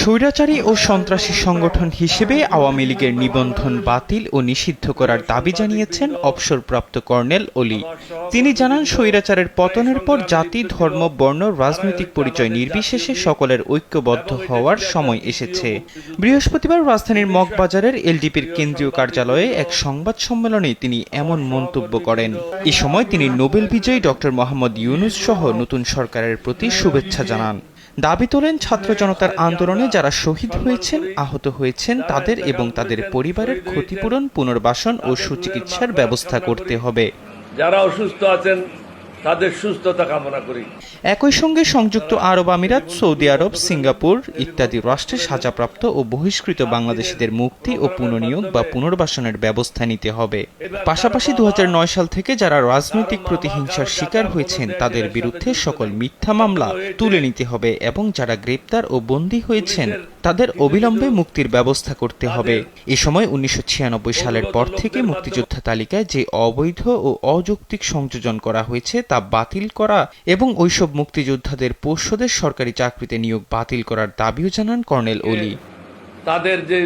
স্বৈরাচারী ও সন্ত্রাসী সংগঠন হিসেবে আওয়ামী লীগের নিবন্ধন বাতিল ও নিষিদ্ধ করার দাবি জানিয়েছেন অবসরপ্রাপ্ত কর্নেল অলি। তিনি জানান, স্বৈরাচারের পতনের পর জাতি, ধর্ম, বর্ণ, রাজনৈতিক পরিচয় নির্বিশেষে সকলের ঐক্যবদ্ধ হওয়ার সময় এসেছে। বৃহস্পতিবার রাজধানীর মগবাজারের এলডিপির কেন্দ্রীয় কার্যালয়ে এক সংবাদ সম্মেলনে তিনি এমন মন্তব্য করেন। এ সময় তিনি নোবেল বিজয়ী ডক্টর মোহাম্মদ ইউনুস সহ নতুন সরকারের প্রতি শুভেচ্ছা জানান। দাবি তোলেন ছাত্র জনতার আন্দোলনে যারা শহীদ হয়েছেন, আহত হয়েছেন, তাদের এবং তাদের পরিবারের ক্ষতিপূরণ, পুনর্বাসন ও সুচিকিৎসার ব্যবস্থা করতে হবে। যারা অসুস্থ আছেন তাদের সুস্থতা কামনা করি। একই সঙ্গে সংযুক্ত আরব আমিরাত, সৌদি আরব, সিঙ্গাপুর ইত্যাদি রাষ্ট্রে সাজাপ্রাপ্ত ও বহিষ্কৃত বাংলাদেশিদের মুক্তি ও পুনর্নিয়োগ বা পুনর্বাসনের ব্যবস্থা নিতে হবে। পাশাপাশি দু হাজার নয় সাল থেকে যারা রাজনৈতিক প্রতিহিংসার শিকার হয়েছেন, তাদের বিরুদ্ধে সকল মিথ্যা মামলা তুলে নিতে হবে এবং যারা গ্রেপ্তার ও বন্দী হয়েছেন, তাদের অবিলম্বে মুক্তির ব্যবস্থা করতে হবে। এ সময় উনিশশো ছিয়ানব্বই সালের পর থেকে মুক্তিযোদ্ধা তালিকায় যে অবৈধ ও অযৌক্তিক সংযোজন করা হয়েছে তা বাতিল করা এবং ওইসব মুক্তিযোদ্ধাদের পোষ্যদের সরকারি চাকরিতে নিয়োগ বাতিল করার দাবিও জানান কর্নেল অলি তাদের যে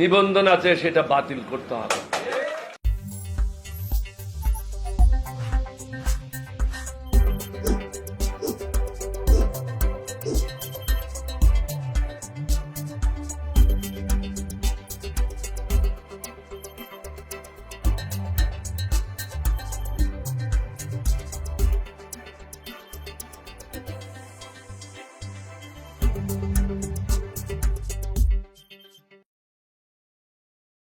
নিবন্ধন আছে সেটা বাতিল করতে হবে।